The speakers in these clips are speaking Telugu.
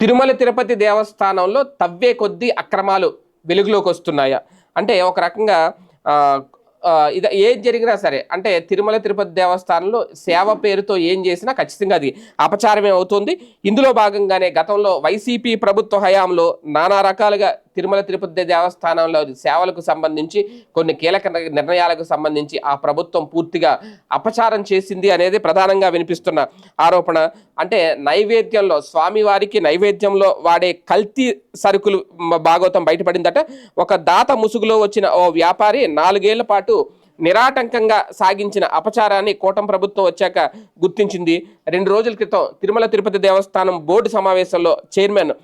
తిరుమల తిరుపతి దేవస్థానంలో తవ్వే కొద్దీ అక్రమాలు వెలుగులోకి వస్తున్నాయా. అంటే ఒక రకంగా ఇది ఏం జరిగినా సరే అంటే తిరుమల తిరుపతి దేవస్థానంలో సేవ పేరుతో ఏం చేసినా ఖచ్చితంగా అది అపచారమే అవుతుంది. ఇందులో భాగంగానే గతంలో వైసీపీ ప్రభుత్వ హయాంలో నానా రకాలుగా తిరుమల తిరుపతి దేవస్థానంలో సేవలకు సంబంధించి కొన్ని కీలక నిర్ణయాలకు సంబంధించి ఆ ప్రభుత్వం పూర్తిగా అపచారం చేసింది అనేది ప్రధానంగా వినిపిస్తున్న ఆరోపణ. అంటే నైవేద్యంలో స్వామివారికి నైవేద్యంలో వాడే కల్తీ సరుకులు భాగవతం బయటపడిందట. ఒక దాత ముసుగులో వచ్చిన ఓ వ్యాపారి నాలుగేళ్ళ పాటు నిరాటంకంగా సాగించిన అపచారాన్ని కూటమి ప్రభుత్వం వచ్చాక గుర్తించింది. రెండు రోజుల క్రితం తిరుమల తిరుపతి దేవస్థానం బోర్డు సమావేశంలో చైర్మన్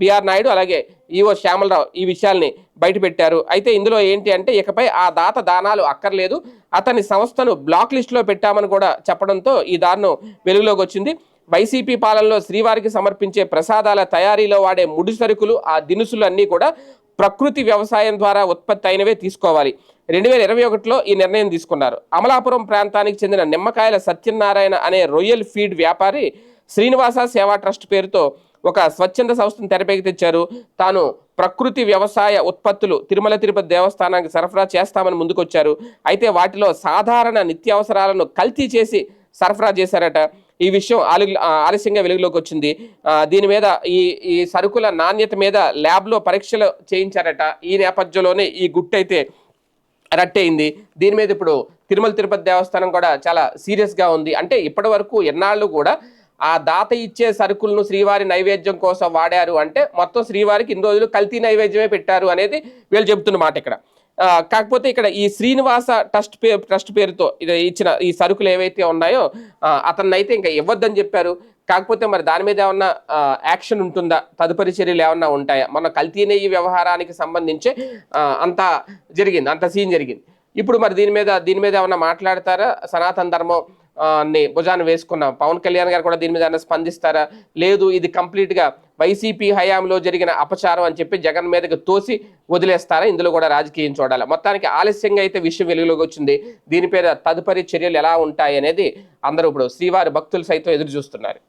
బిఆర్ నాయుడు అలాగే ఈవో శ్యామలరావు ఈ విషయాల్ని బయటపెట్టారు. అయితే ఇందులో ఏంటి అంటే ఇకపై ఆ దాత దానాలు అక్కర్లేదు. అతని సంస్థను బ్లాక్ లిస్టులో పెట్టామని కూడా చెప్పడంతో ఈ దారుణం వెలుగులోకి వచ్చింది. వైసీపీ పాలనలో శ్రీవారికి సమర్పించే ప్రసాదాల తయారీలో వాడే ముడి సరుకులు ఆ దినుసులు అన్నీ కూడా ప్రకృతి వ్యవసాయం ద్వారా ఉత్పత్తి అయినవే తీసుకోవాలి. రెండు వేల ఇరవై ఒకటిలో ఈ నిర్ణయం తీసుకున్నారు. అమలాపురం ప్రాంతానికి చెందిన నిమ్మకాయల సత్యనారాయణ అనే రొయ్యల్ ఫీడ్ వ్యాపారి శ్రీనివాస సేవా ట్రస్ట్ పేరుతో ఒక స్వచ్ఛంద సంస్థను తెరపైకి తెచ్చారు. తాను ప్రకృతి వ్యవసాయ ఉత్పత్తులు తిరుమల తిరుపతి దేవస్థానానికి సరఫరా చేస్తామని ముందుకొచ్చారు. అయితే వాటిలో సాధారణ నిత్యావసరాలను కల్తీ చేసి సరఫరా చేశారట. ఈ విషయం ఆలు ఆలస్యంగా వెలుగులోకి వచ్చింది దీని మీద ఈ ఈ సరుకుల నాణ్యత మీద ల్యాబ్లో పరీక్షలు చేయించారట. ఈ నేపథ్యంలోనే ఈ గుట్టయితే రట్టయింది. దీని మీద ఇప్పుడు తిరుమల తిరుపతి దేవస్థానం కూడా చాలా సీరియస్గా ఉంది. అంటే ఇప్పటి వరకు ఎన్నాళ్ళు కూడా ఆ దాత ఇచ్చే సరుకులను శ్రీవారి నైవేద్యం కోసం వాడారు అంటే మొత్తం శ్రీవారికి ఇన్ని రోజులు కల్తీ నైవేద్యమే పెట్టారు అనేది వీళ్ళు చెబుతున్న మాట ఇక్కడ. కాకపోతే ఇక్కడ ఈ శ్రీనివాస ట్రస్ట్ పే ట్రస్ట్ పేరుతో ఇది ఇచ్చిన ఈ సరుకులు ఏవైతే ఉన్నాయో అతన్ని అయితే ఇంకా ఇవ్వద్దని చెప్పారు. కాకపోతే మరి దాని మీద ఏమన్నా యాక్షన్ ఉంటుందా? తదుపరి చర్యలు ఏమన్నా ఉంటాయా? మన కల్తీ నెయ్యి వ్యవహారానికి సంబంధించి అంత జరిగింది అంత సీన్ జరిగింది. ఇప్పుడు మరి దీని మీద దీని మీద ఏమన్నా మాట్లాడతారా? సనాతన ధర్మం ని భుజాన్ని వేసుకున్న. పవన్ కళ్యాణ్ గారు కూడా దీని మీద స్పందిస్తారా? లేదు ఇది కంప్లీట్గా వైసీపీ హయాంలో జరిగిన అపచారం అని చెప్పి జగన్ మీదకి తోసి వదిలేస్తారా? ఇందులో కూడా రాజకీయం చూడాలి? మొత్తానికి ఆలస్యంగా అయితే విషయం వెలుగులోకి వచ్చింది. దీని తదుపరి చర్యలు ఎలా ఉంటాయి అనేది అందరూ ఇప్పుడు శ్రీవారి భక్తులు సైతం ఎదురు చూస్తున్నారు.